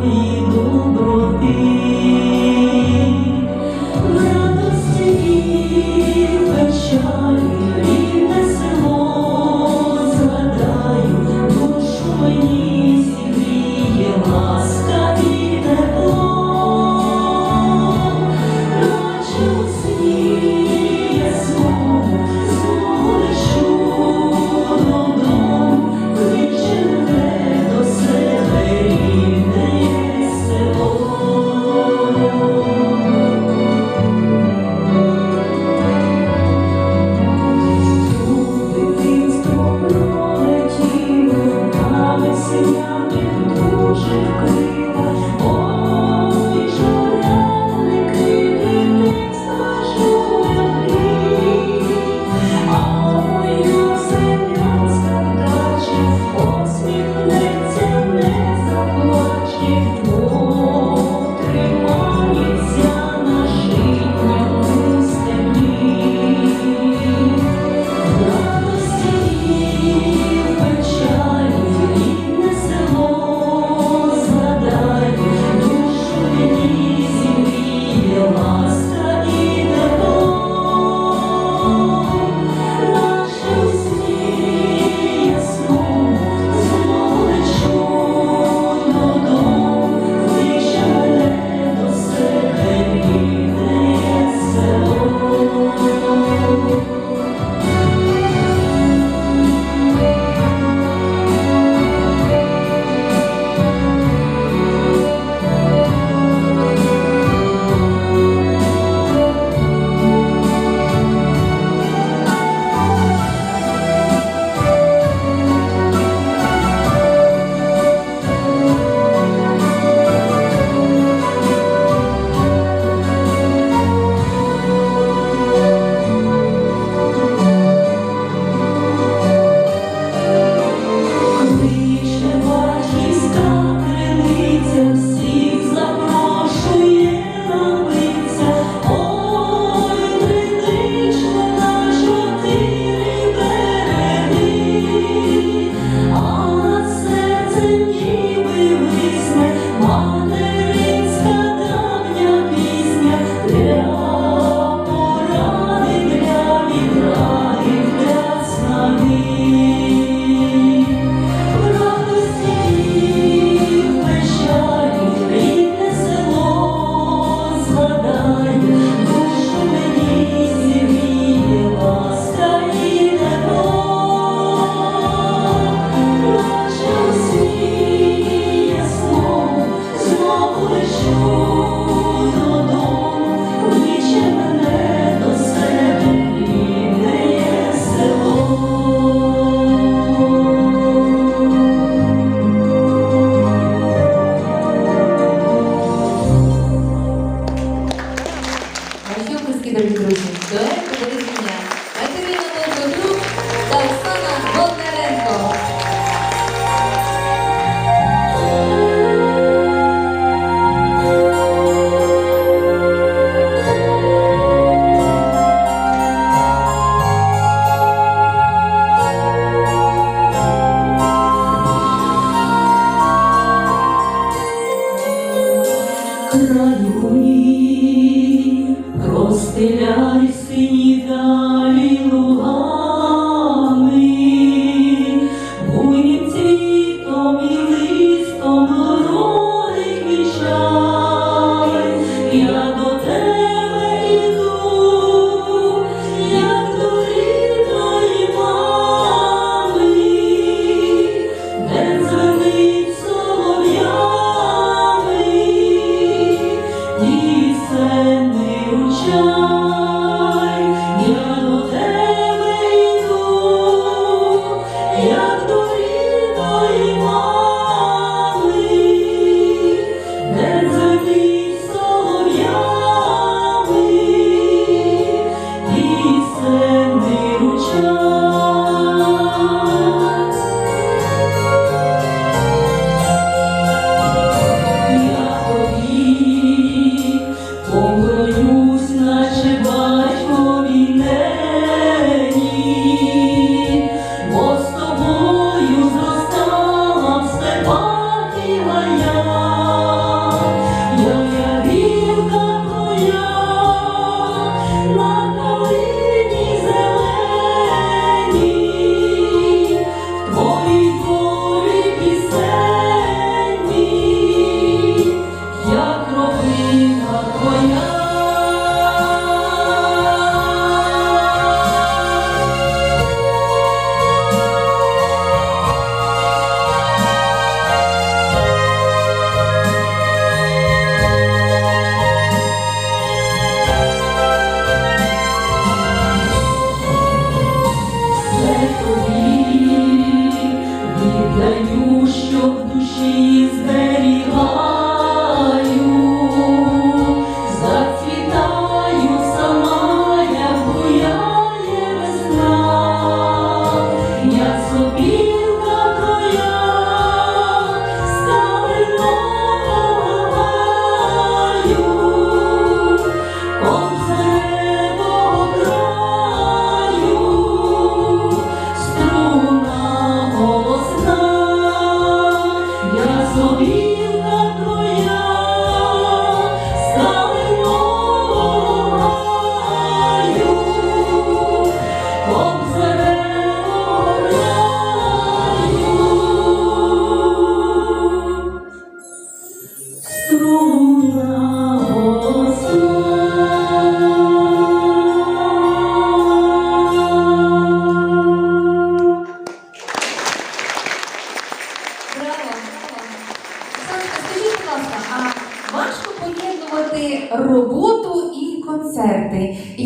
me. 看着你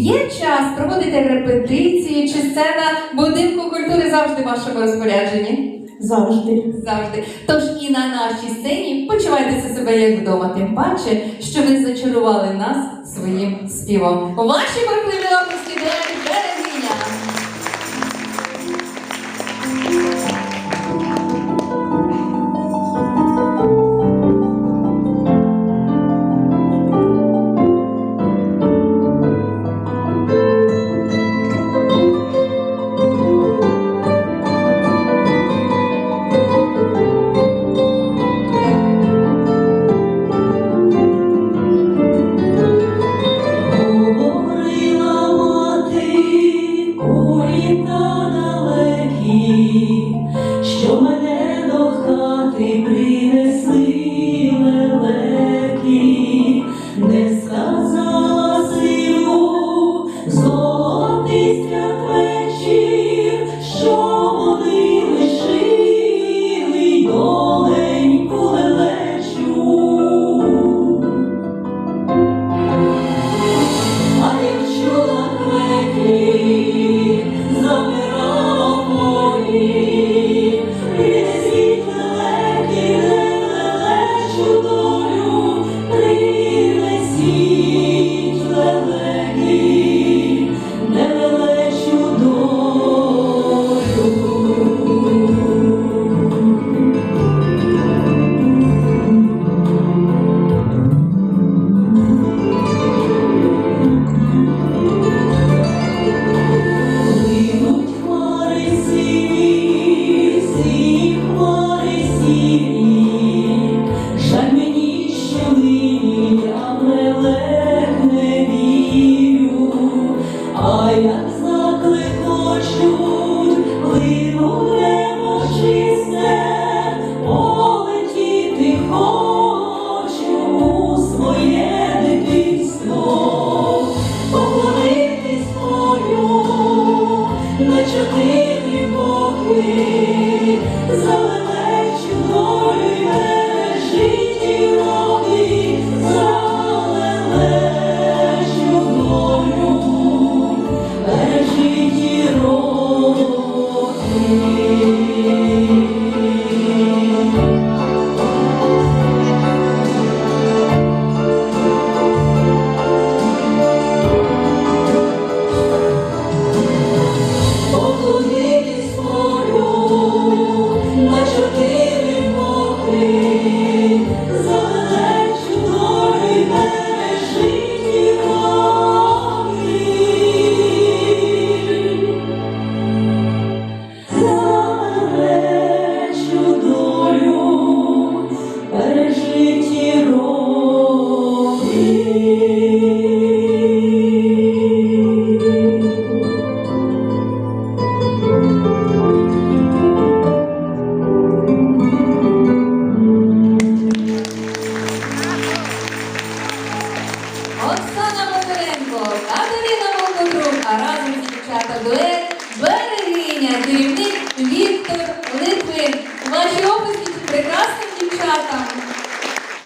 Є час проводити репетиції чи сцена будинку культури завжди в вашому розпорядженні? Завжди. Завжди. Тож і на нашій сцені почувайтеся себе як вдома, тим паче, що ви зачарували нас своїм співом. Ваші бурхливі області!